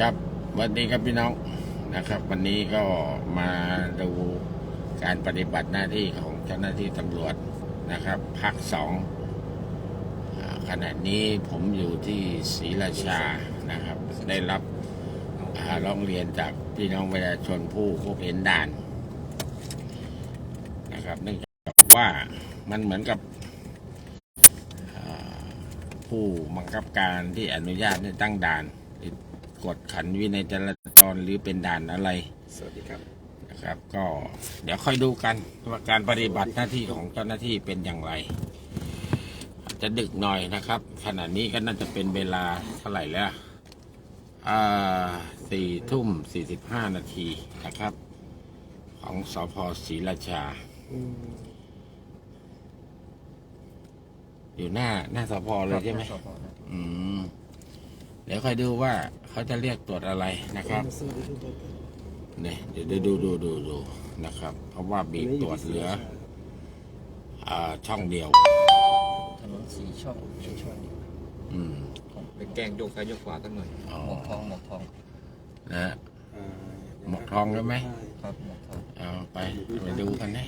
ครับสวัสดีครับพี่น้องนะครับ วันนี้ก็มาดูการปฏิบัติหน้าที่ของเจ้าหน้าที่ตำรวจนะครับภาคสองขณะนี้ผมอยู่ที่ศรีราชานะครับ ได้รับอ่าร้องเรียนจากพี่น้องประชาชนผู้พบเห็นด่านนะครับเนื่องจากว่ามันเหมือนกับผู้บังคับการที่อนุญาตให้ตั้งด่าน กดขันวินัยจราจรหรือเป็นด่านอะไรสวัสดีครับนะครับ ก็เดี๋ยวค่อยดูกันว่าการปฏิบัติหน้าที่ของเจ้าหน้าที่เป็นอย่างไร อาจจะดึกหน่อยนะครับ ขณะนี้ก็น่าจะเป็นเวลาเท่าไหร่แล้วอ่าสี่ทุ่มสี่สิบห้านาทีนะครับ ของสพศรีราชา อยู่หน้าหน้าสพเลยใช่ไหมอืม เดี๋ยวค่อยดูว่าเขาจะเรียกตรวจอะไรนะครับเนี่ยเดี๋ยวดูดูดูดูนะครับ เพราะว่าบีบตรวจเหลืออ่าช่องเดียวถนนสี่ช่องสี่ช่องอืมไปแกล้งโยกซ้ายโยกขวาตั้งหน่อยอ๋อหมวกทองหมวกทองนะฮะหมวกทองได้ไหมครับหมวกทองเอาไปไปดูกันนะ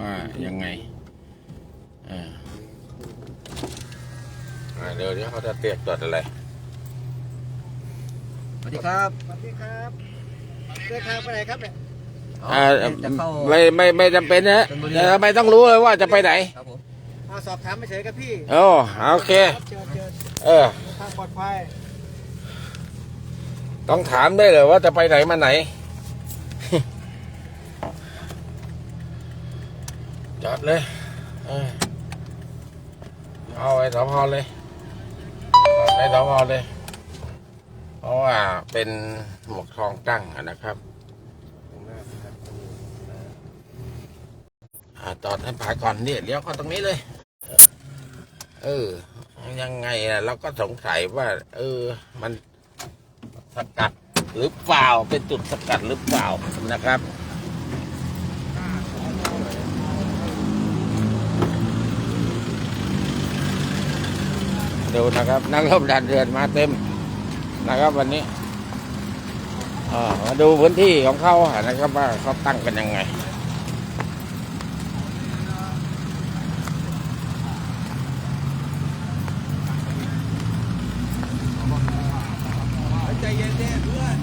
ว่ายังไงเอ่าอ่าเดี๋ยวเดี๋ยวเขาจะเรียกตรวจอะไรส วัสดีครับสวัสดีครับเดินทางไปไหนครับเนี่ยอ่าจะเข้าไม่ไม่ไม่จำเป็นนะชลบุรีแต่ทำไมต้องรู้เลยว่าจะไปไหนครับผมเอาสอบถามไปเฉยครับพี่โอ้โอเคครับเจอเจอเออเดินทางปลอดภัยต้องถามได้เลยว่าจะไปไหนมาไหน จอดเลย เออเอาไอ้สพเลยเอาไอ้สพเลย เพราะว่าเป็นหมวกทองตั้งนะครับอ่อดให้ผ่าก่อนเนี่ยเลี้ยวเข้าตรงนี้เลย เออ ยังไงอะเราก็สงสัยว่า เออ มันสกัดหรือเปล่า เป็นจุดสกัดหรือเปล่านะครับดูนะครับ นักรบดันเรือนมาเต็ม นะครับ วันนี้มาดูพื้นที่ของเขาหานะครับว่าเขาตั้งกันยังไงใจเย็นๆเพื่อน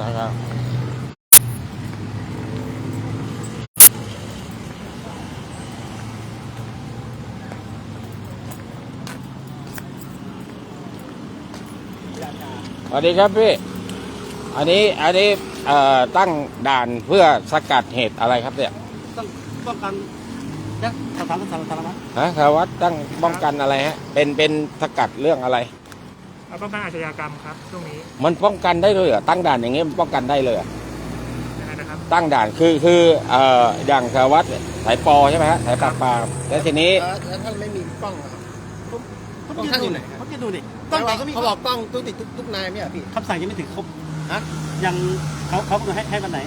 นะครับ วัสดีครับพี่ อันนี้อันนี้เอ่อตั้งด่านเพื่อสกัดเหตุอะไรครับเนี่ย ต้องป้องกันนะสอบถามสอบถามนะฮะสารวัตรตั้งป้องกันอะไรฮะ เป็นเป็นสกัดเรื่องอะไร เอาป้องกันอาชญากรรมครับช่วงนี้มันป้องกันได้เลยเหรอตั้งด่านอย่างงี้มันป้องกันได้เลยเหรอยังไงนะครับ ตั้งด่านคือคือเอ่ออย่างสารวัตรสายปอใช่ไหมฮะสายปราบปรามแล้วทีนี้ แล้วท่านไม่มีกล้องเหรอครับ ผมต้องท่านอยู่ไหนผมจะดูดิ กล้ต้อองงไหนแต่เขาเขามีบอกกล้องตู้ติดทุกทุกนายไหมอะพี่คำสั่งยังไม่ถึงครบฮะยังเขาเขากำหนดให้ให้วันไหน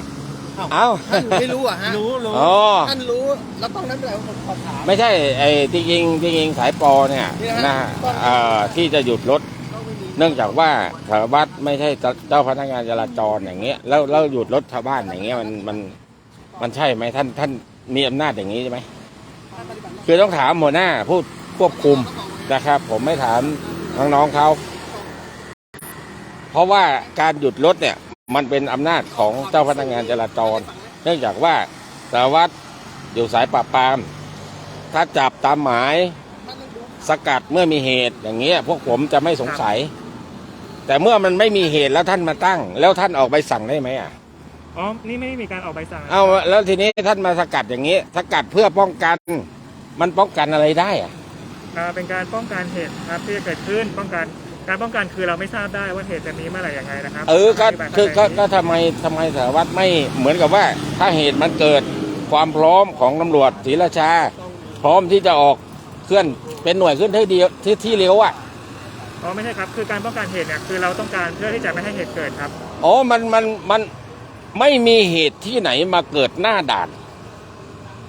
เอ้าท่านไม่รู้อะฮะรู้รู้อ๋อ ท่านรู้แล้วกล้องนั้นเป็นอะไรผมขอถาม ไม่ใช่ไอ้จริงๆจริงๆสายปอเนี่ยนี่นะนะฮะฮะเอ่อที่จะหยุดรถ กล้องไม่มีเนื่องจากว่าสารวัตรไม่ใช่เจ้าพนักงานจราจรอย่างเงี้ยแล้วแล้วหยุดรถชาวบ้านอย่างเงี้ยมันมันมันใช่ไหมท่านท่านมีอำนาจอย่างนี้ใช่ไหมคือต้องถามหัวหน้าผู้ควบคุมนะครับ ผมไม่ถาม น้องๆเขาเพราะว่าการหยุดรถเนี่ยมันเป็นอำนาจของเจ้าพนักงานจราจร เนื่องจากว่าสารวัตรอยู่สายปราบปราม ถ้าจับตามหมายสกัดเมื่อมีเหตุอย่างเงี้ยพวกผมจะไม่สงสัย แต่เมื่อมันไม่มีเหตุแล้วท่านมาตั้ง แล้วท่านออกใบสั่งได้ไหมอะอ๋อ นี่ไม่ได้มีการออกใบสั่งเอาแล้วทีนี้ท่านมาสกัดอย่างนี้ สกัดเพื่อป้องกัน มันป้องกันอะไรได้อะอ่า เป็นการป้องกันเหตุครับที่จะเกิดขึ้นป้องกันการป้องกันคือเราไม่ทราบได้ว่าเหตุจะมีเมื่อไหร่ยังไงนะครับเออก็ธิบายคือก็เข้าใจก็ทำไมทำไมสารวัตรไม่เหมือนกับว่า ถ้าเหตุมันเกิดความพร้อมของตำรวจศรีราชา พร้อมที่จะออกเคลื่อนเป็นหน่วยขึ้นที่เดียวที่ที่เร็วอะอ๋อไม่ใช่ครับ คือการป้องกันเหตุเนี่ยคือเราต้องการเพื่อที่จะไม่ให้เหตุเกิดครับอ๋อมันมันมันไม่มีเหตุที่ไหนมาเกิดหน้าด่าน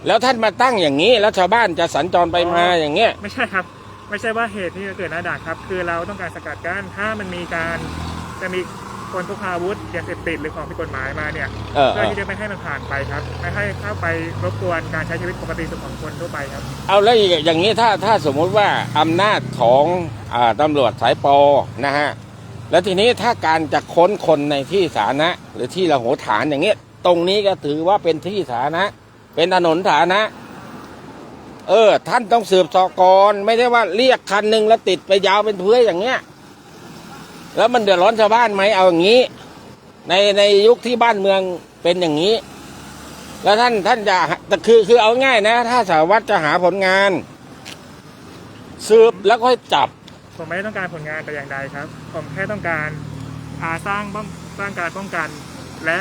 แล้วท่านมาตั้งอย่างนี้ แล้วชาวบ้านจะสัญจรไปมาอย่างเงี้ย ไม่ใช่ครับ ไม่ใช่ว่าเหตุที่จะเกิดหน้าด่านครับ คือเราต้องการสกัดกั้นถ้ามันมีการจะมีคนพกพาอาวุธยาเสพติดหรือของผิดกฎหมายมาเนี่ยเออเอเพื่ออที่จะไม่ให้มันผ่านไปครับ ไม่ให้เข้าไปรบกวนการใช้ชีวิตปกติสุขของคนทั่วไปครับ เอาแล้วอย่างนี้ถ้าถ้าสมมุติว่าอำนาจของอ่าตำรวจสายปอนะฮะแล้วทีนี้ถ้าการจะค้นคนในที่สาธารณะหรือที่ระโหฐานอย่างเงี้ยตรงนี้ก็ถือว่าเป็นที่สาธารณะ เป็นถนนสาธารณะเออ ท่านต้องสืบสอกรไม่ใช่ว่าเรียกคันหนึ่งแล้วติดไปยาวเป็นเพื่ออย่างเงี้ย แล้วมันเดือดร้อนชาวบ้านไหมเอาอย่างนี้ ในในยุคที่บ้านเมืองเป็นอย่างนี้ แล้วท่านท่านจะแต่คือคือเอาง่ายนะ ถ้าสารวัตรจะหาผลงาน สืบแล้วค่อยจับ ผมไม่ได้ต้องการผลงานแต่อย่างใดครับ ผมแค่ต้องการอาสร้างป้องสร้างการป้องกัน และ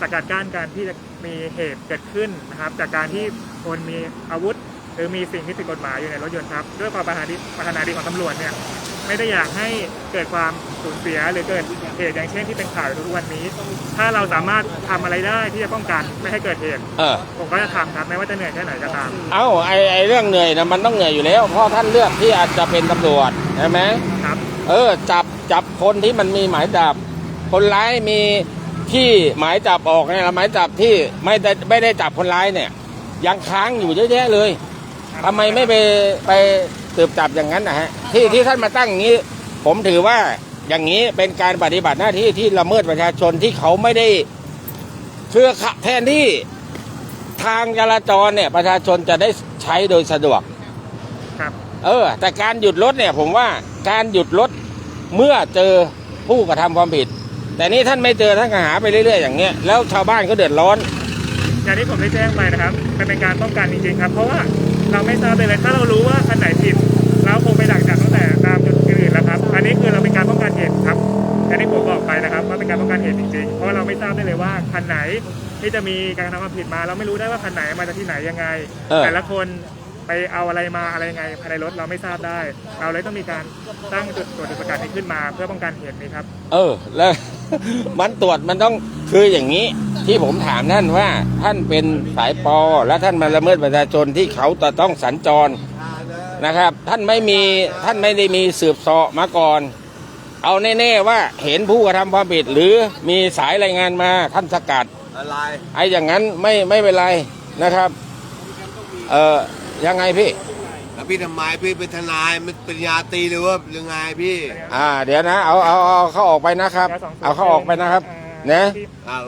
สกัดกั้นการที่จะ มีเหตุเกิดขึ้นนะครับ จากการที่คนมีอาวุธ หรือมีสิ่งที่ผิดกฎหมายอยู่ในรถยนต์ครับ ด้วยความปรารถนาดีปรารถนาดีของตำรวจเนี่ยไม่ได้อยากให้เกิดความสูญเสียหรือเกิดเหตุอย่างเช่นที่เป็นข่าวอยู่ทุกวันนี้ ถ้าเราสามารถทำอะไรได้ที่จะป้องกันไม่ให้เกิดเหตุ เออ ผมก็จะทำครับไม่ว่าจะเหนื่อยแค่ไหนก็ตาม เอาไอไอเรื่องเหนื่อยนะมันต้องเหนื่อยอยู่แล้ว เพราะท่านเลือกที่อาจจะเป็นตำรวจใช่ไหมครับ เออ จับจับคนที่มันมีหมายจับ คนร้ายมี ที่หมายจับออกเนี่ยหมายจับที่ไม่ได้ไม่ได้จับคนร้ายเนี่ย ยังค้างอยู่เยอะแยะเลยทำไมไม่ไปไปสืบจับอย่างนั้นนะฮะที่ที่ท่านมาตั้งอย่างนี้ ผมถือว่าอย่างนี้เป็นการปฏิบัติหน้าที่ที่ละเมิดประชาชนที่เขาไม่ได้คือแทนที่ทางจราจรเนี่ย ประชาชนจะได้ใช้โดยสะดวกครับ เออ แต่การหยุดรถเนี่ย ผมว่าการหยุดรถเมื่อเจอผู้กระทำความผิด แต่นี่ท่านไม่เจอท่านก็หาไปเรื่อยๆอย่างเงี้ยแล้วชาวบ้านก็เดือดร้อน อย่างที่ผมได้แจ้งไปนะครับมันเป็นการป้องกันจริงๆครับ เพราะว่าเราไม่ทราบเลยเลยถ้าเรารู้ว่าคันไหนผิดเราคงไปดักจับตั้งแต่ตามจุดอื่นๆแล้วครับ อันนี้คือเราเป็นการป้องกันเหตุครับอย่างที่ผมบอกไปนะครับว่าเป็นการป้องกันเหตุจริงๆ เพราะเราไม่ทราบได้เลยว่าคันไหนที่จะมีการกระทำความผิดมา เราไม่รู้ได้ว่าคันไหนมาจากที่ไหนยังไง เออ แต่ละคนไปเอาอะไรมาอะไรยังไงภายในรถเราไม่ทราบได้ เราเลยต้องมีการตั้งจุดตรวจจุดสกัดนี้ขึ้นมา เพื่อป้องกันเหตุนี้ครับ เออ แล้ว มันตรวจมันต้องคืออย่างนี้ที่ผมถามท่านว่าท่านเป็นสายปอและท่านมาละเมิดประชาชนที่เขาจะต้องสัญจรนะครับ ท่านไม่มีท่านไม่ได้มีสืบเสาะมาก่อน เอาแน่ๆว่าเห็นผู้กระทำความผิดหรือมีสายรายงานมาท่านสกัดอะไรไอ้อย่างนั้นไม่ไม่เป็นไรนะครับ เออยังไงพี่ แล้วพี่ทำไมพี่เป็นทนายมันปริญญาตรีหรือว่าหรือไงพี่อ่า เดี๋ยวนะ เอาเอาเอาเขาออกไปนะครับ เอาเขาออกไปนะครับนะ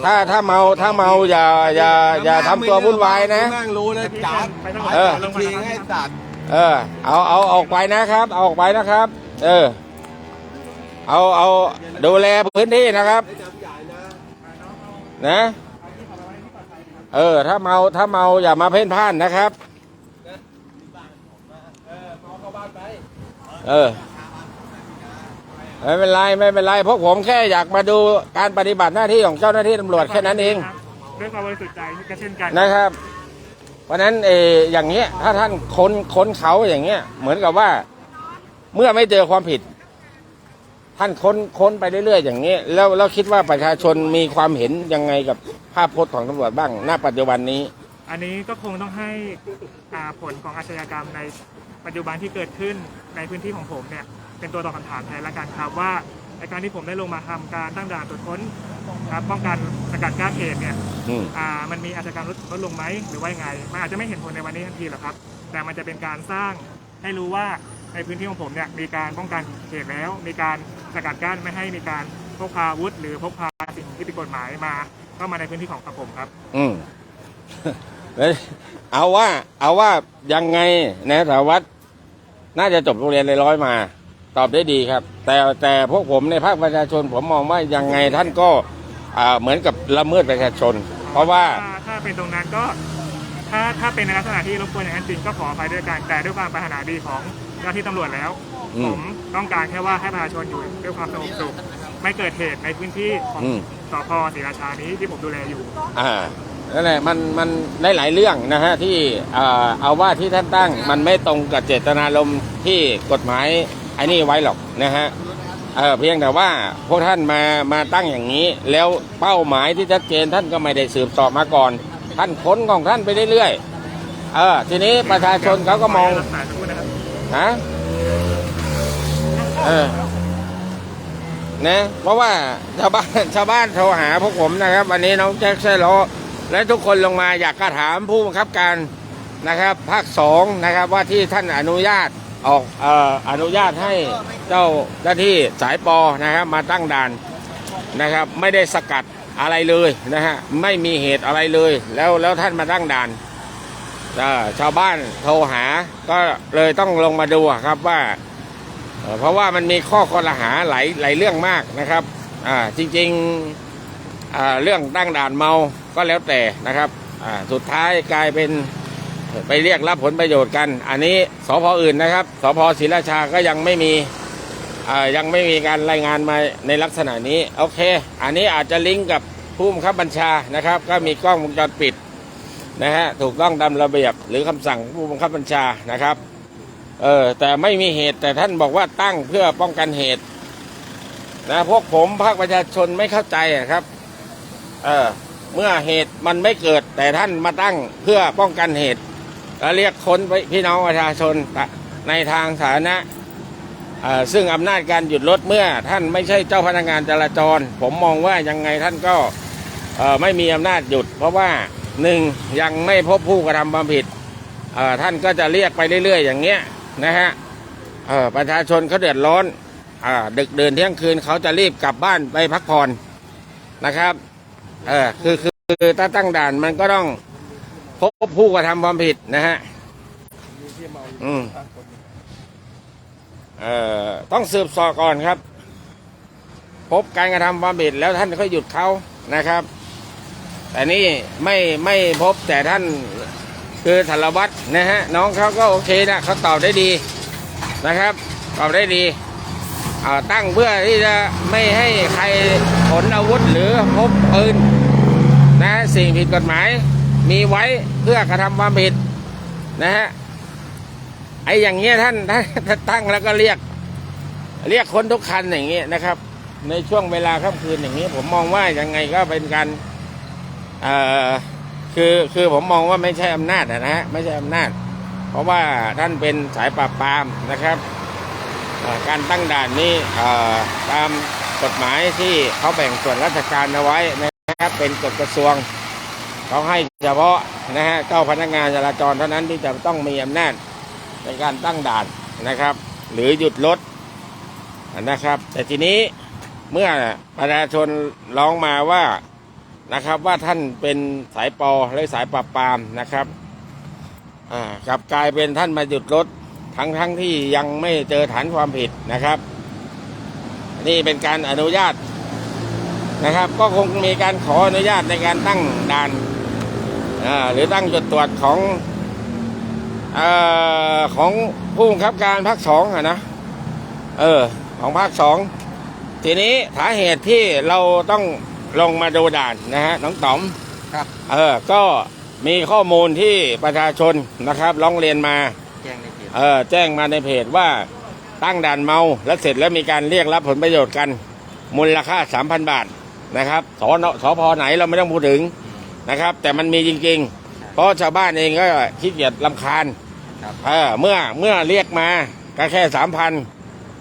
ถ้าถ้าเมาถ้าเมาอย่าอย่าอย่าทำตัววุ่นวายนะแม่งรู้นะจัดเออทีให้ตัดเออ เอาเอาออกไปนะครับ เอาออกไปนะครับ เออ เอาเอาดูแลพื้นที่นะครับ นะ เออ ถ้าเมาถ้าเมาอย่ามาเพ่นพ่านนะครับ เออ ไม่เป็นไรไม่เป็นไรพวกผมแค่อยากมาดูการปฏิบัติหน้าที่ของเจ้าหน้าที่ตำรวจแค่นั้นเองด้วยความบริสุทธิ์ใจก็เช่นกันนะครับเพราะฉะนั้นเอออย่างเงี้ยถ้าท่านค้นค้นเขาอย่างเงี้ย เหมือนกับว่า เมื่อไม่เจอความผิด ท่านค้นค้นไปเรื่อยๆอย่างเงี้ยแล้วแล้วคิดว่าประชาชนมีความเห็นยังไงกับภาพพจน์ของตำรวจบ้างณปัจจุบันนี้ อันนี้ก็คงต้องให้อ่าผลของอาชญากรรมใน ปัจจุบันที่เกิดขึ้นในพื้นที่ของผมเนี่ยเป็นตัวตอบคำถามแทนละกันครับว่าในการที่ผมได้ลงมาทำการตั้งด่านตรวจค้นครับป้องกันสกัดกั้นเหตุเนี่ยอืมอ่ามันมีอาชญากรรมลดลดลงไหมหรือว่ายังไงมันอาจจะไม่เห็นผลในวันนี้ทันทีหรอกครับ แต่มันจะเป็นการสร้างให้รู้ว่าในพื้นที่ของผมเนี่ยมีการป้องกันเหตุแล้ว มีการสกัดกั้นไม่ให้มีการพกพาอาวุธหรือพกพาสิ่งที่ผิดกฎหมายมาเข้ามาในพื้นที่ของกับผมครับ อืมเอ้ยเอาว่า เอาว่ายังไงนะสารวัตร น่าจะจบโรงเรียนเลยร้อยมา ตอบได้ดีครับ แต่แต่พวกผมในภาคประชาชนผมมองว่ายังไงท่านก็อ่าเหมือนกับละเมิดประชาชน เพราะว่าถ้าถ้าเป็นตรงนั้นก็ถ้าถ้าเป็นในลักษณะที่รบกวนอย่างนั้นจริงก็ขออภัยด้วยกันแต่ด้วยความปรารถนาดีของเจ้าหน้าที่ตำรวจแล้วอืมผมต้องการแค่ว่าให้ประชาชนอยู่ด้วยความสงบสุขไม่เกิดเหตุในพื้นที่ของอืมสพศรีราชานี้ที่ผมดูแลอยู่อ่า นั่นแหละมันมันได้หลายเรื่องนะฮะที่อ่าเอาว่าที่ท่านตั้งมันไม่ตรงกับเจตนารมณ์ที่กฎหมายไอ้นี่ไว้หรอกนะฮะเออเพียงแต่ว่าพวกท่านมามาตั้งอย่างนี้ แล้วเป้าหมายที่ชัดเจนท่านก็ไม่ได้สืบเสอบมาก่อน ท่านค้นของท่านไปเรื่อยๆเออทีนี้ประชาชนเขาก็มองนะฮะเออนะเพราะว่าชาวบ้านชาวบ้านโทรหาพวกผมนะครับ วันนี้น้องแจ็คไซโล และทุกคนลงมาอยากกระถามผู้บังคับการนะครับภาคสองนะครับว่าที่ท่านอนุญาตออกเอ่ออนุญาตให้เจ้าหน้าที่สายปอนะครับมาตั้งด่านนะครับ ไม่ได้สกัดอะไรเลยนะฮะไม่มีเหตุอะไรเลย แล้วแล้วท่านมาตั้งด่านชาวบ้านโทรหาก็เลยต้องลงมาดูครับว่า เพราะว่ามันมีข้อคอรหาหลายหลายเรื่องมากนะครับ อ่าจริงๆอ่า เรื่องตั้งด่านเมาก็แล้วแต่นะครับสุดท้ายกลายเป็นไปเรียกรับผลประโยชน์กัน อันนี้สพอื่นนะครับสพศรีราชาก็ยังไม่มียังไม่มีการรายงานมาในลักษณะนี้โอเค อันนี้อาจจะลิงก์กับผู้บังคับบัญชานะครับ ก็มีกล้องวงจรปิดนะฮะถูกต้องตามระเบียบหรือคำสั่งผู้บังคับบัญชานะครับเออแต่ไม่มีเหตุแต่ท่านบอกว่าตั้งเพื่อป้องกันเหตุนะพวกผมภาคประชาชนไม่เข้าใจอะครับ เออเมื่อเหตุมันไม่เกิด แต่ท่านมาตั้งเพื่อป้องกันเหตุ แล้วเรียกคนพี่น้องประชาชนในทางสาธารณะซึ่งอำนาจการหยุดรถเมื่อท่านไม่ใช่เจ้าพนักงานจราจร ผมมองว่ายังไงท่านก็ไม่มีอำนาจหยุด เพราะว่าหนึ่งยังไม่พบผู้กระทำความผิดท่านก็จะเรียกไปเรื่อย ๆ อย่างเงี้ยนะฮะประชาชนเขาเดือดร้อนอดึกเดินเที่ยงคืนเขาจะรีบกลับบ้านไปพักผ่อนนะครับ เออคือคือถ้าตั้งด่านมันก็ต้องพบผู้กระทำความผิดนะฮะอืมเอ่อต้องสืบสอบก่อนครับ พบการกระทำความผิดแล้วท่านก็หยุดเขานะครับ แต่นี่ไม่ไม่พบแต่ท่านคือธารวัตรนะฮะน้องเขาก็โอเคนะเขาตอบได้ดีนะครับ ตอบได้ดีตั้งเพื่อที่จะไม่ให้ใครขนอาวุธหรือพบปืนน สิ่งผิดกฎหมาย มีไว้เพื่อกระทำความผิดนะฮะไอ้อย่างเงี้ยท่านท่านตั้งแล้วก็เรียก เรียกคนทุกคันอย่างเงี้ยนะครับ ในช่วงเวลาค่ำคืนอย่างนี้ ผมมองว่ายังไงก็เป็นการเอ่อคือคือผมมองว่าไม่ใช่อำนาจนะฮะไม่ใช่อำนาจ เพราะว่าท่านเป็นสายปราบปรามนะครับการตั้งด่านนี้ตามกฎหมายที่เขาแบ่งส่วนราชการเอาไว้นะครับ เป็นกฎกระทรวง เขาให้เฉพาะนะฮะเจ้าพนักงานจราจรเท่านั้นที่จะต้องมีอำนาจในการตั้งด่านนะครับ หรือหยุดรถนะครับ แต่ทีนี้เมื่อประชาชนร้องมาว่านะครับว่าท่านเป็นสายปอและสายปราบปรามนะครับอ่ากลับกลายเป็นท่านมาหยุดรถทั้งทั้งที่ยังไม่เจอฐานความผิดนะครับ นี่เป็นการอนุญาตนะครับ ก็คงมีการขออนุญาตในการตั้งด่าน หรือตั้งจุดตรวจของเอ่อของผู้บังคับการภาคสองอะนะเออของภาคสองทีนี้สาเหตุที่เราต้องลงมาดูด่านนะฮะน้องต๋อมครับเออก็มีข้อมูลที่ประชาชนนะครับร้องเรียนมาแจ้งในเพจเออแจ้งมาในเพจว่าตั้งด่านเมาแล้วเสร็จแล้วมีการเรียกรับผลประโยชน์กันมูลค่า 3,000 บาทนะครับสอนสพไหนเราไม่ต้องพูดถึง นะครับ แต่มันมีจริง ๆ เพราะชาวบ้านเองก็ขี้เกียจลำคาญครับ เออเมื่อเมื่อเรียกมาก็แค่สามพัน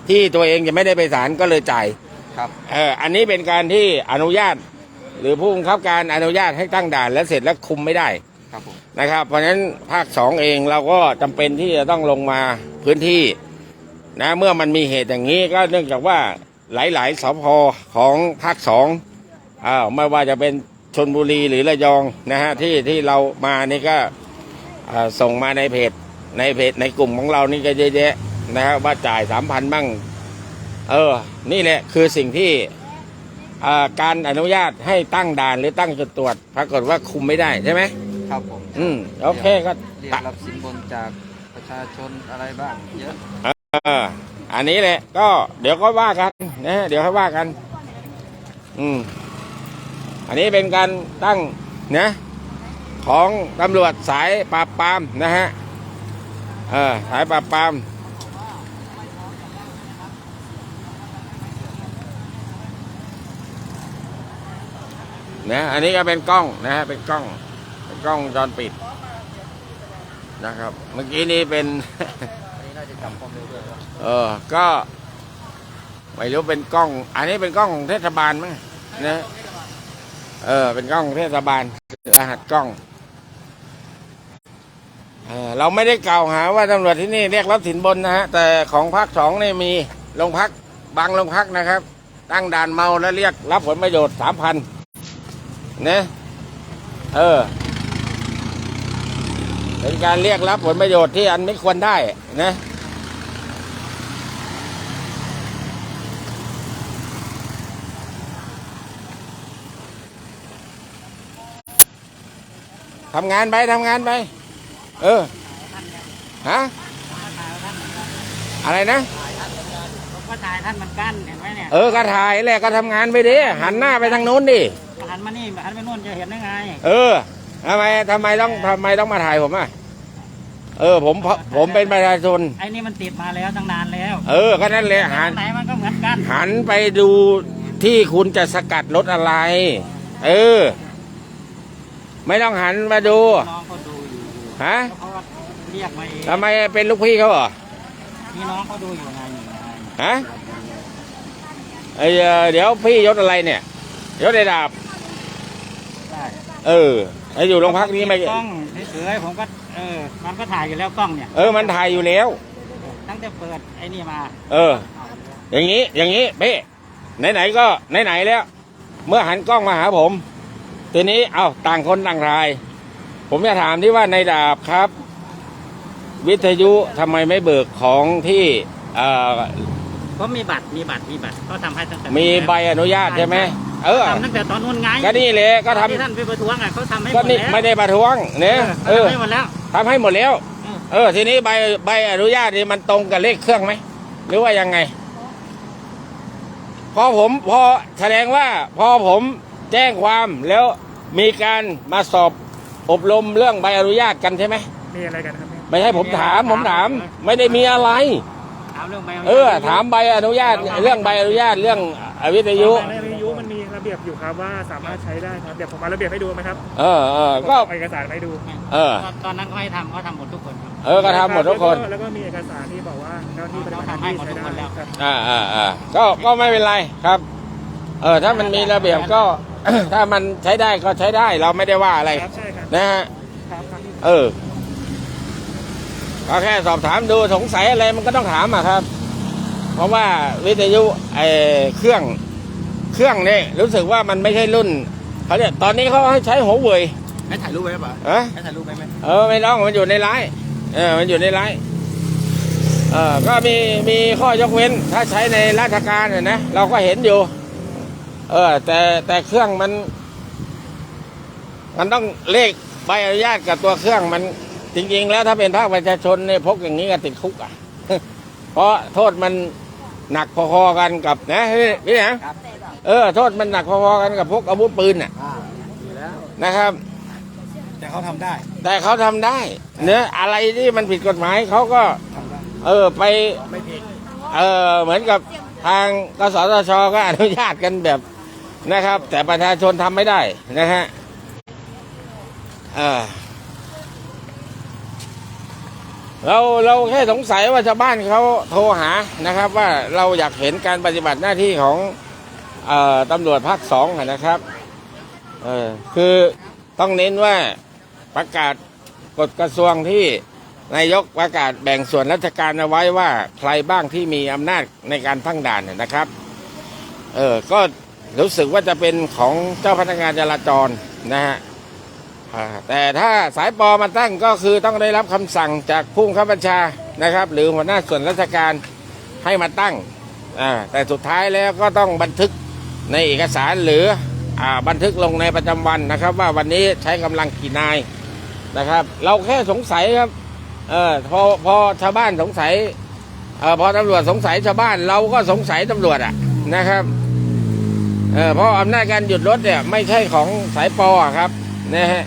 ที่ตัวเองจะไม่ได้ไปศาลก็เลยจ่ายครับเอออันนี้เป็นการที่อนุญาต หรือผู้บังคับการอนุญาตให้ตั้งด่านแล้วเสร็จแล้วคุมไม่ได้ครับผมนะครับ เพราะฉะนั้นภาคสองเองเราก็จำเป็นที่จะต้องลงมาพื้นที่นะเมื่อมันมีเหตุอย่างนี้ก็เนื่องจากว่าหลาย ๆสพของภาคสองอ้าวไม่ว่าจะเป็น ชนบุรีหรือระยองนะฮะที่ที่เรามานี่ก็อ่าส่งมาในเพจในเพจในกลุ่มของเรานี่ก็เยอะแยะนะครับว่าจ่ายสามพันบ้าง เออ นี่แหละคือสิ่งที่อ่าการอนุญาตให้ตั้งด่านหรือตั้งจุดตรวจปรากฏว่าคุมไม่ได้ใช่ไหมครับผม อืมโอเคก็เรียตะกรับสินบนจากประชาชนอะไรบ้างเยอะเอออันนี้แหละก็เดี๋ยวก็ว่ากันนะฮะเดี๋ยวค่อยว่ากัน อืม อันนี้เป็นการตั้งนะของตำรวจสายปราบปรามนะฮะเออสายปราบปรามนะอันนี้ก็เป็นกล้องนะฮะเป็นกล้องเป็นกล้องจรปิดนะครับ เมื่อกี้นี้เป็นเร็วด้วยครับเออก็ไม่รู้เป็นกล้อง อันนี้เป็นกล้องของเทศบาลมั้งนะ เออ เป็นกล้องเทศบาลรหัสกล้องเออเราไม่ได้กล่าวหาว่าตำรวจที่นี่เรียกรับสินบนนะฮะ แต่ของภาคสองนี่มีโรงพักบางโรงพักนะครับ ตั้งด่านเมาแล้วเรียกรับผลประโยชน์สามพันนะเออ เป็นการเรียกรับผลประโยชน์ที่อันไม่ควรได้นะ ทำงานไปทำงานไป เออ ฮะ อะไรนะผมก็ถ่ายท่านเหมือนกันเห็นไหมเนี่ย เออก็ถ่ายแหละก็ทำงานไปดิหันหน้าไปทางนู้นดิ หันมานี่หันไปนู่นจะเห็นได้ไง เออทำไมทำไมต้องทำไมต้องมาถ่ายผมอะ เออผมผมเป็นประชาชน ไอ้นี่มันติดมาแล้วตั้งนานแล้ว เออก็นั่นแหละหันไหนมันก็เหมือนกัน หันไปดูที่คุณจะสกัดรถอะไร เออ ไม่ต้องหันมาดู น้องเขาดูอยู่ฮะเขาก็เรียกมาเองทำไมเป็นลูกพี่เขาเหรอมีน้องเขาดูอยู่ไงนี่ไงฮะไอเอ่อเดี๋ยวพี่ยศอะไรเนี่ย ยศในดาบ ได้เออไออยู่โรงพักนี้ไม่ กล้องเฉยๆผมก็เออมันก็ถ่ายอยู่แล้วกล้องเนี่ยเออ มันถ่ายอยู่แล้ว ตั้งแต่เปิดไอ้นี่มาเออ อย่างนี้ อย่างนี้เพ่ไหนๆก็ไหนๆแล้ว เมื่อหันกล้องมาหาผม ทีนี้เอาต่างคนต่างถ่าย ผมจะถามที่ว่าในดาบครับ วิทยุทำไมไม่เบิกของที่เอ่อผมมีบัตรมีบัตรมีบัตรเขาทำให้ตั้งแต่มีใบอนุญาตใช่ไหมเออทำตั้งแต่ตอนนู้นไงก็นี่เลยก็ทำที่ท่านไปประท้วงอะเขาทำให้หก็มดนี่แล้วไม่ได้ประท้วงเนี่ยเอเอออทำให้หมดแล้วทำให้หมดแล้วอืมเออ ทีนี้ใบใบอนุญาตนี่มันตรงกับเลขเครื่องไหมหรือว่ายังไง พอผมพอแสดงว่า พอผม แจ้งความแล้วมีการมาสอบอบรมเรื่องใบอนุญาตกันใช่ไหมมีอะไรกันครับเนี่ยไม่ใช่ผมถามผมถาม ไม่ได้มีอะไร ถามเรื่องใบเออ ถามใบอนุญาต เรื่องใบอนุญาตเรื่องวิทยุ ในวิทยุมันมีระเบียบอยู่ครับว่าสามารถใช้ได้ครับเดี๋ยวผมเอาระเบียบให้ดูไหมครับเออเออก็เอาเอกสารมาให้ดู เออ ตอนนั้นเขาให้ทำเขาทำหมดทุกคนครับเออก็ทำหมดทุกคน แล้วแล้วก็มีเอกสารที่บอกว่าเจ้าหน้าที่ปฏิบัติหน้าที่ใช้ได้ครับอ่าอ่าอ่าก็ก็ไม่เป็นไรครับ เออถ้ามันมีระเบียบก็ ถ้ามันใช้ได้ก็ใช้ได้เราไม่ได้ว่าอะไรครับใช่ครับ นะฮะครับครับเออก็แค่สอบถามดูสงสัยอะไรมันก็ต้องถามอะครับ เพราะว่าวิทยุไอเครื่องเครื่องเนี่ยรู้สึกว่ามันไม่ใช่รุ่นเขาเนี่ยตอนนี้เขาให้ใช้หัวเว่ยให้ถ่ายรูปไว้ป่ะเอะให้ถ่ายรูปไว้ไหมเออไม่ต้องมันอยู่ในไลน์เออมันอยู่ในไลน์เออก็มีมีข้อยกเว้นถ้าใช้ในราชการเนี่ยนะเราก็เห็นอยู่ เออ แต่แต่เครื่องมัน มันต้องเลขใบอนุญาตกับตัวเครื่องมัน จริง ๆ แล้วถ้าเป็นภาคประชาชนเนี่ยพกอย่างนี้ก็ติดคุกอะ เพราะโทษมันหนักพอๆกันกับนะพี่พี่นะเออ โทษมันหนักพอๆกันกับพกอาวุธปืนน่ะอ่าอยู่แล้วนะครับ แต่เขาทำได้ แต่เขาทำได้ เนื้อะอะไรที่มันผิดกฎหมายเขาก็ทำได้เออไปไม่ผิดเออเหมือนกับทางกสทชก็อนุญาตกันแบบ นะครับ แต่ประชาชนทำไม่ได้นะฮะเราเราแค่สงสัยว่าชาวบ้านเขาโทรหานะครับ ว่าเราอยากเห็นการปฏิบัติหน้าที่ของออตำรวจภาคสองนะครับออคือต้องเน้นว่าประกาศกฎกระทรวงที่นายกประกาศแบ่งส่วนราชการเอาไว้ว่าใครบ้างที่มีอำนาจในการตั้งด่านนะครับ เออก็ รู้สึกว่าจะเป็นของเจ้าพนักงานจราจรนะฮะแต่ถ้าสายปอมาตั้งก็คือต้องได้รับคำสั่งจากผู้บังคับบัญชานะครับ หรือหัวหน้าส่วนราชการให้มาตั้ง แต่สุดท้ายแล้วก็ต้องบันทึกในเอกสารหรืออบันทึกลงในประจำวันนะครับ ว่าวันนี้ใช้กำลังกี่นายนะครับ เราแค่สงสัยครับออพอพอชาวบ้านสงสัยออพอตำรวจสงสัยชาวบ้านเราก็สงสัยตำรวจอะนะครับ เออเพราะอำนาจการหยุดรถเนี่ย ไม่ใช่ของสายปออะครับนะฮะ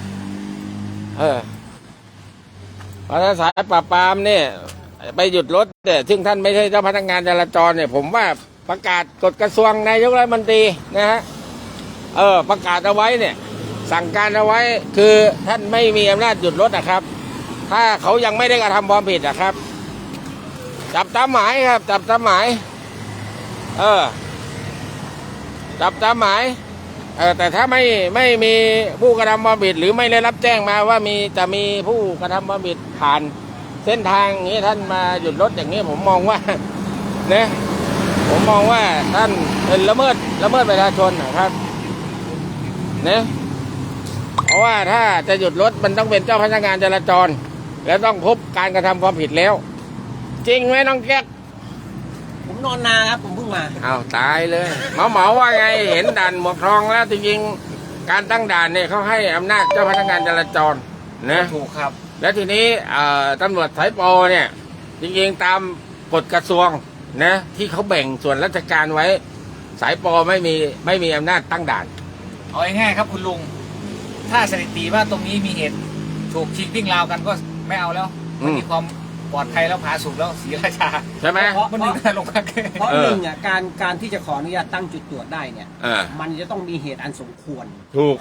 เออเพราะถ้าสายปราบปรามเนี่ยไปหยุดรถเนี่ยซึ่งท่านไม่ใช่เจ้าพนักงานจราจรเนี่ย ผมว่าประกาศกฎกระทรวงนายกรัฐมนตรีนะฮะเออประกาศเอาไว้เนี่ย สั่งการเอาไว้คือท่านไม่มีอำนาจหยุดรถนะครับ ถ้าเขายังไม่ได้กระทำความผิดนะครับ จับตามหมายครับ จับตามหมาย เออ จับตามหมายเออแต่ถ้าไม่ไม่มีผู้กระทำความผิดหรือไม่ได้รับแจ้งมาว่ามีจะมีผู้กระทำความผิดผ่านเส้นทางอย่างนี้ท่านมาหยุดรถอย่างนี้ผมมองว่าเนี่ยผมมองว่าท่านเป็นละเมิดละเมิดประชาชนนะครับเนี่ยเพราะว่าถ้าจะหยุดรถมันต้องเป็นเจ้าพนักงานจราจร แล้วต้องพบการกระทำความผิดแล้ว จริงไหมน้องแก๊กผมนอนนาครับผมเพิ่ง มาเอาตายเลยหมอหมอว่าไงเห็นด่านหมวกทองแล้วจริงๆการตั้งด่านเนี่ยเขาให้อำนาจเจ้าพนักงานจราจรนะถูกครับ แล้วทีนี้เอ่อตำรวจสายปอเนี่ย จริงๆตามกฎกระทรวงนะที่เขาแบ่งส่วนราชการไว้ สายปอไม่มีไม่มีอำนาจตั้งด่านเอาง่ายๆครับคุณลุง ถ้าสถิติว่าตรงนี้มีเหตุถูกชิงวิ่งราวกันก็ไม่เอาแล้วอืมมันมีความ ปลอดภัยแล้วผาสุกแล้วศรีราชาใช่ไหม เพราะมันอยู่ในโรงพักเพราะเออหนึ่งอะการการที่จะขออนุญาตตั้งจุดตรวจได้เนี่ย อ่า มันจะต้องมีเหตุอันสมควร ถูก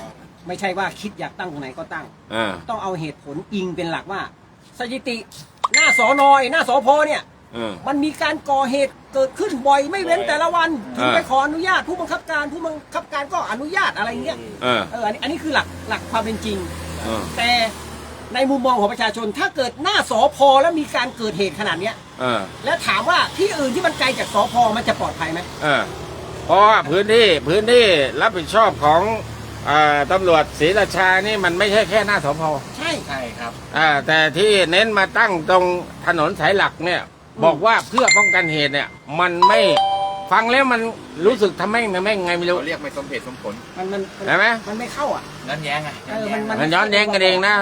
ไม่ใช่ว่าคิดอยากตั้งตรงไหนก็ตั้ง อ่า ต้องเอาเหตุผลอิงเป็นหลักว่า สถิติหน้าสอนอยหน้าสอพอเนี่ยอืมมันมีการก่อเหตุเกิดขึ้นบ่อยไม่เว้นแต่ละวันถึงอ่าไปขออนุญาตผู้บังคับการผู้บังคับการก็อนุญาตอะไรเงี้ยอ่าเอออันนี้อันนี้คือหลักหลักความเป็นจริงอ่าแต่ ในมุมมองของประชาชน ถ้าเกิดหน้าสอพอแล้วมีการเกิดเหตุขนาดเนี้ยอ่าแล้วถามว่าที่อื่นที่มันไกลจากสอพอมันจะปลอดภัยไหมอ่าเพราะว่าพื้นที่พื้นที่รับผิดชอบของอ่าตำรวจศรีราชานี่มันไม่ใช่แค่หน้าสพใช่ ใช่ครับ อ่าแต่ที่เน้นมาตั้งตรงถนนสายหลักเนี่ย บอกว่าเพื่อป้องกันเหตุเนี่ย มันไม่ ฟังแล้วมันรู้สึกทำแม่งทำแม่งไงไม่รู้เรียกไม่สมเหตุสมผล มันมันมันใช่ไหมมันไม่เข้าอะย้อนแย้งไงเออมันมัน มันย้อนแย้งกันเองนะ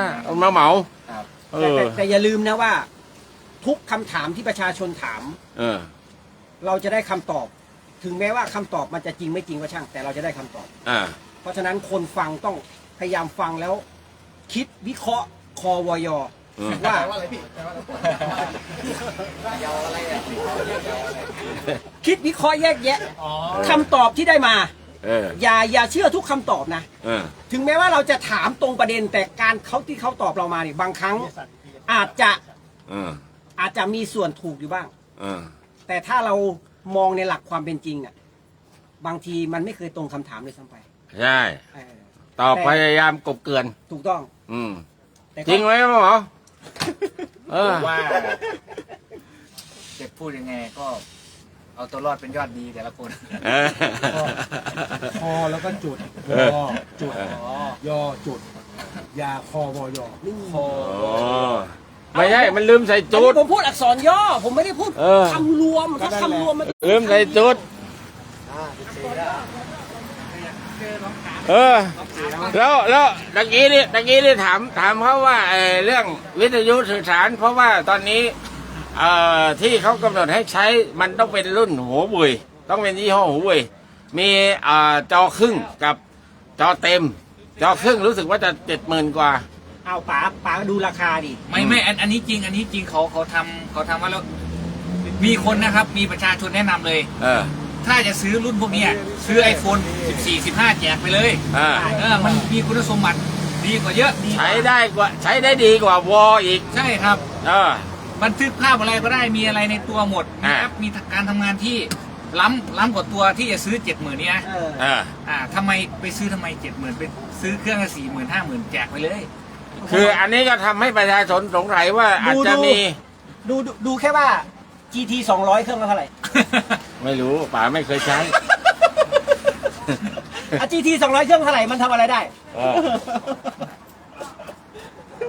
มาเหมาครับเอแต่อแต่แต่อย่าลืมนะว่า ทุกคำถามที่ประชาชนถาม เออ เราจะได้คำตอบ ถึงแม้ว่าคำตอบมันจะจริงไม่จริงก็ช่าง แต่เราจะได้คำตอบ อ่า เพราะฉะนั้นคนฟังต้องพยายามฟังแล้ว คิดวิเคราะห์คอวอยอืม ว่า คิดวิเคราะห์แยกแยะอ๋อคำตอบที่ได้มา เอออย่าอย่าเชื่อทุกคำตอบนะ เออ ถึงแม้ว่าเราจะถามตรงประเด็นแต่การเขาที่เขาตอบเรามาเนี่ยบางครั้ง อาจจะเออ อาจจะมีส่วนถูกอยู่บ้าง เออ แต่ถ้าเรามองในหลักความเป็นจริงอะบางทีมันไม่เคยตรงคำถามเลยซ้ำไปใช่ เออตอบพยายามกบเกลือน ถูกต้อง อืม แต่ก็จริงไหมหมอ เออ ว่าจะพูดยังไงก็ เอาตัวรอดเป็นยอดดีแต่ละคนเออคอแล้วก็จุดเออยอจุดเออยอจุด ยาคอวอยอโอ้โอ้ไม่ใช่ มันลืมใส่อันจุนี้ดผมพูดอักษรย่อ ผมไม่ได้พูดเออ คำรวม ถ้าคำรวมมัน ลืมใส่จุดเออ แล้วแล้วตะกี้นี่ตะกี้นี่ถามถามเขาว่าเออเรื่องวิทยุสื่อสาร เพราะว่าตอนนี้ เอ่อที่เขากำหนดให้ใช้มันต้องเป็นรุ่นหัวบุยต้องเป็นยี่ห้อหัวบุยมีเอ่อจอครึ่งกับจอเต็ม จอครึ่งรู้สึกว่าจะเจ็ดหมื่นกว่า เอาป๋าป๋าดูราคาดิ ไม่ไม่อันอันนี้จริง อันนี้จริงเขาเขาทำเขาทำว่าแล้วมีคนนะครับ มีประชาชนแนะนำเลย เออถ้าจะซื้อรุ่นพวกเนี้ยซื้อ iPhone 14 15 แจกไปเลยอ่าเออมันมีคุณสมบัติดีกว่าเยอะดีกว่าใช้ได้กว่าใช้ได้ดีกว่าวออีก ใช่ครับ เออ บันทึกภาพอะไรก็ได้มีอะไรในตัวหมดมีอ่าแอปมีการทำงานที่ล้ำล้ำกว่าตัวที่จะซื้อ70,000เนี่ยเออเอออ่าทำไมไปซื้อทำไม70,000ไปซื้อเครื่องละ40,000 50,000แจกไปเลย คืออันนี้ก็ทำให้ประชาชนสงสัยว่าอาจจะมีดูดูดูแค่ว่า GT 200 เครื่องละเท่าไหร่ ไม่รู้ป๋าไม่เคยใช้อะ GT 200 เครื่องเท่าไหร่มันทำอะไรได้เออ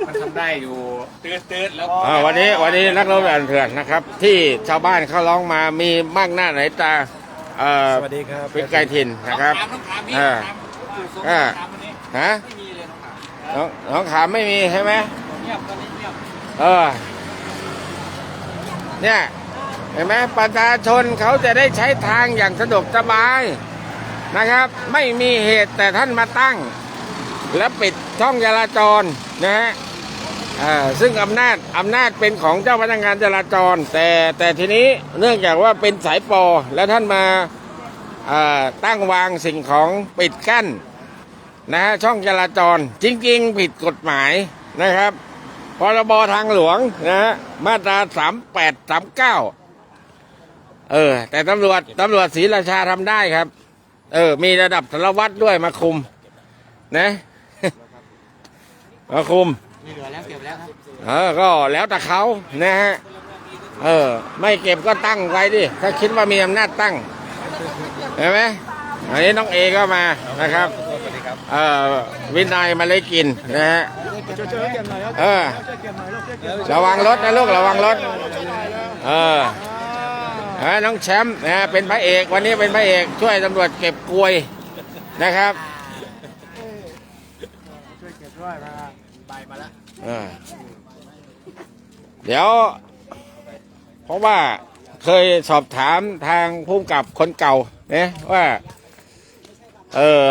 มันทำได้อยู่ตืดๆแล้วอ่าวันนี้วันนี้นักรบด่านเถื่อนนะครับ ที่ชาวบ้านเขาร้องมามีมากหน้าไหนตาเอ่อสวัสดีครับเป็นไก่ถิ่นนะครับต้องถามต้องถามพี่อ่าต้องถามอ่าถามวันนี้ฮะไม่มีเลยต้องถามน้องน้องขามไม่มีใช่ไหมเงียบตอนนี้เงียบเออเนี่ยเห็นไหมประชาชนเขาจะได้ใช้ทางอย่างสะดวกสบายนะครับ ไม่มีเหตุแต่ท่านมาตั้ง และปิดช่องจราจรนะฮะอ่า ซึ่งอำนาจอำนาจเป็นของเจ้าพนักงานจราจร แต่แต่ทีนี้เนื่องจากว่าเป็นสายปอแล้วท่านมาาตั้งวางสิ่งของปิดกั้นนะฮะช่องจราจรจริงๆ ผิดกฎหมายนะครับพรบทางหลวงนะฮะมาตรา38 39เออ แต่ตำรวจตำรวจศรีราชาทำได้ครับ เออ มีระดับสารวัตรด้วยมาคุม นะ มาคุม มีเหลือแล้วเก็บแล้วครับเออก็แล้วแต่เขานะฮะเออ ไม่เก็บก็ตั้งไว้ดิถ้าคิดว่ามีอำนาจตั้งเห็นไหมอันนี้น้องเอก็มานะครับเออวินัยมาเลยกินนะฮะเออระวังรถนะลูกระวังรถเออเออน้องแชมป์นะฮะเป็นพระเอก วันนี้เป็นพระเอกช่วยตำรวจเก็บกลวยนะครับเออเดี๋ยว เพราะว่าเคยสอบถามทางผู้กับคนเก่าเนี่ยว่า เออ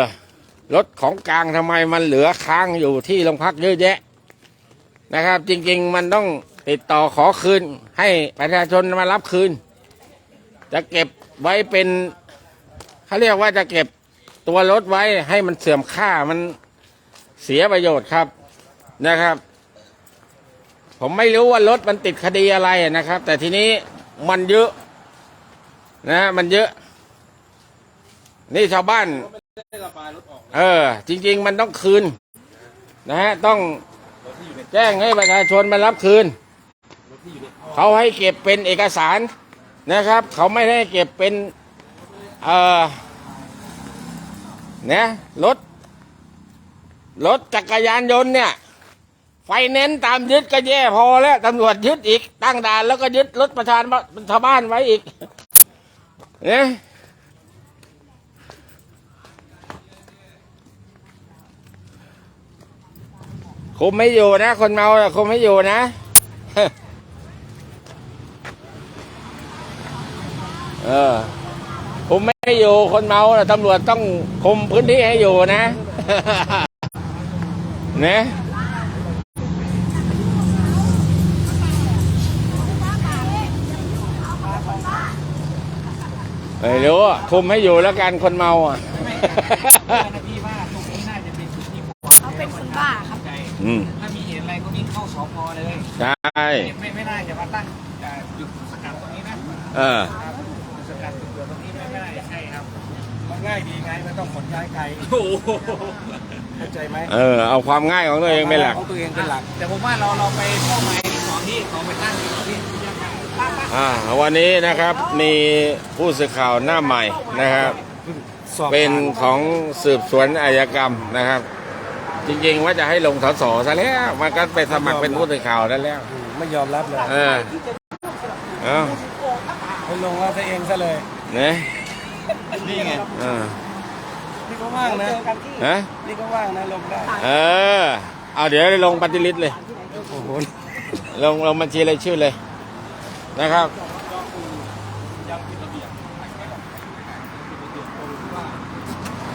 รถของกลางทำไมมันเหลือค้างอยู่ที่โรงพักเยอะแยะ นะครับ จริง ๆ มันต้องติดต่อขอคืน ให้ประชาชนมารับคืน จะเก็บไว้เป็นเขาเรียกว่าจะเก็บตัวรถไว้ให้มันเสื่อมค่ามันเสียประโยชน์ครับนะครับ ผมไม่รู้ว่ารถมันติดคดีอะไรนะครับ แต่ทีนี้มันเยอะนะมันเยอะ นี่ชาวบ้าน เออ จริง ๆ มันต้องคืน นะฮะต้องแจ้งให้ประชาชนมารับคืน เขาให้เก็บเป็นเอกสารนะครับ เขาไม่ได้เก็บเป็น เออเนี่ยรถรถจักรยานยนต์เนี่ย ไฟเน้นซ์ตามยึดก็แย่พอแล้วตำรวจยึดอีก ตั้งด่านแล้วก็ยึดรถประชาชาวบ้านไว้อีกเนี่ยคุมไม่อยู่นะ คนเมาคุมไม่อยู่นะเออคุมไม่อยู่คนเมาตำรวจต้องคุมพื้นที่ให้อยู่นะเนี่ย ไม่รู้อะคุมให้อยู่แล้วกันคนเมาอะนาทีว่าตรงนี้น่าจะเป็นจุดที่ปลอดเขาเป็นคนบ้าครับใจอืมถ้ามีเหตุอะไรก็วิ่งเข้าสพเลยใช่ ไม่ไม่น่าจะมาตั้งแต่จุดสกัดตรงนี้นะเออ ครับสกัดจุดเดียวตรงนี้ไม่ไม่น่าจะใช่ครับ มันง่ายดีไงไม่ต้องขนย้ายไกลโอ้โหเข้าใจไหมเออ เอาความง่ายของตัวเองเป็นหลัก ของตัวเองเป็นหลัก แต่ผมว่าเราเราไปเข้าไปสองที่เขาไปตั้งที่ อ่าวันนี้นะครับมีผู้สื่อข่าวหน้าใหม่นะครับสอบเป็นผ่าของสืบสวนอายกรรมนะครับ จริงๆว่าจะให้ลงสสซะแล้วมันก็ไปสมัครเป็นผู้สื่อข่าวได้แล้วไม่ยอมรับเลยเออเอาให้ลงว่าตัวเองซะเลยเนี่ยนี่ไงเออนี่ก็ว่างนะฮะนี่ก็ว่างนะลงได้เออเอาเดี๋ยวลงปฏิริษเลยโอ้โหลงลงบัญชีรายชื่อเลย นะครับ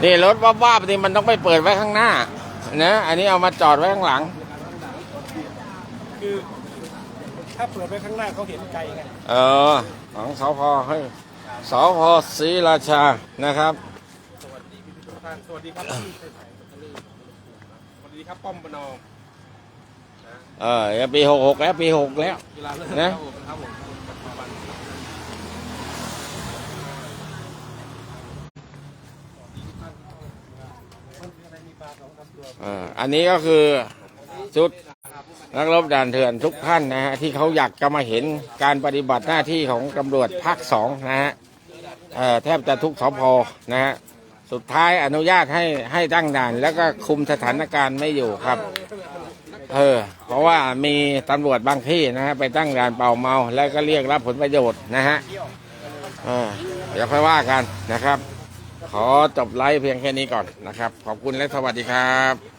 นี่รถว้าบๆนี่มันต้องไปเปิดไว้ข้างหน้านะอันนี้เอามาจอดไว้ข้างหลัง คือ ถ้าเปิดไว้ข้างหน้าเขาเห็นไกลไงเออของสพเฮ้ยสพศรีราชานะครับสวัสดีครับสวัสดีครับป้อมปนองเออปีหกหกแล้วปีหกแล้วกีฬาเลิศนะ ครับผม เอออันนี้ก็คือชุดนักรบด่านเถื่อนทุกท่านนะฮะที่เขาอยากจะมาเห็นการปฏิบัติหน้าที่ของตำรวจภาคสองนะฮะแทบจะทุกสพนะฮะสุดท้ายอนุญาตให้ให้ตั้งด่าน แล้วก็คุมสถานการณ์ไม่อยู่ครับ เออ เพราะว่ามีตำรวจบางที่นะฮะไปตั้งด่านเป่าเมา แล้วก็เรียกรับผลประโยชน์นะฮะเออเดี๋ยวค่อยว่ากันนะครับ ขอจบไลฟ์เพียงแค่นี้ก่อนนะครับ ขอบคุณและสวัสดีครับ